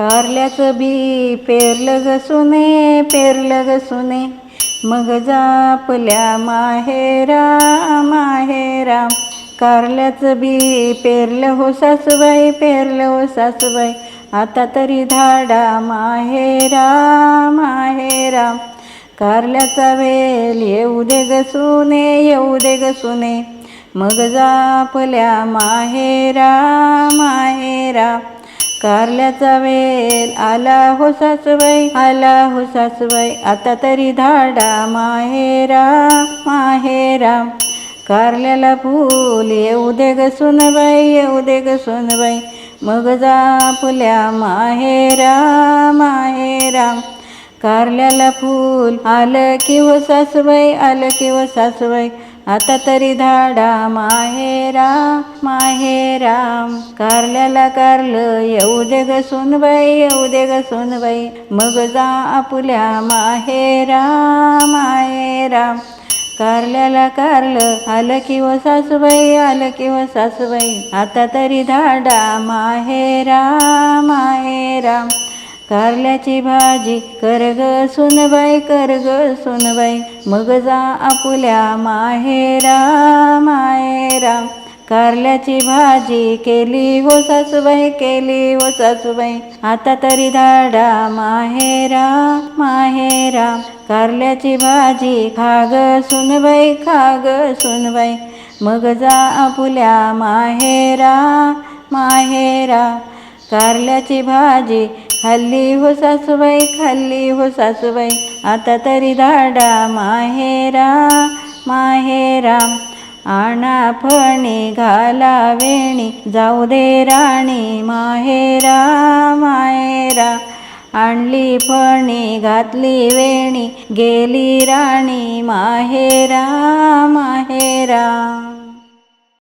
कारल्याचं बी पेरलं ग सुने पेरलं ग सुने. मग जापल्या माहेरा माहेरा कारल्याचं बी पेरलं हो सासूबाई पेरलं हो सासूबाई. आता तरी धाडा माहेरा माहेरा कारल्याचा वेल येऊ दे ग सुने येऊ दे ग सुने. मग जापल्या माहेरा माहेरा कारल्याचा वेल आला हो सासूबाई आला हो सासूबाई आता तरी धाडा माहेरा माहेरा कारल्याला फूल येऊ दे ग सुनबाई येऊ दे ग सुनबाई. मग जापल्या माहेरा माहेरा कारल्याला फूल आलं की हो सासूबाई आलं की हो सासूबाई आता तरी धाडा माहेरा माहेरा कारल्याला कारलं येऊ दे ग सोनबाई येऊ दे ग सुनबाई. मग जा आपल्या माहेरा माहेरा कारल्याला कारलं आलं की व सासूबाई आलं की व सासूबाई. आता तरी धाडा माहेरा माहेरा कारल्याची भाजी कर ग सुनबाई कर ग सुनबाई. मग जा आपुल्या माहेरा माहेरा कारल्याची भाजी केली हो सासूबाई केली हो सासूबाई. आता तरी धाडा माहेरा माहेरा कारल्याची भाजी खाग सुनबाई खाग सुनबाई. मग जा आपुल्या माहेरा माहेरा कारल्याची भाजी हल्ली हो सासूबाई खाल्ली हो सासूबाई. आता तरी धाडा माहेरा माहेरा आणा फणी घाला वेणी जाऊ दे राणी माहेरा माहेरा आणली फणी घातली वेणी गेली राणी माहेरा माहेरा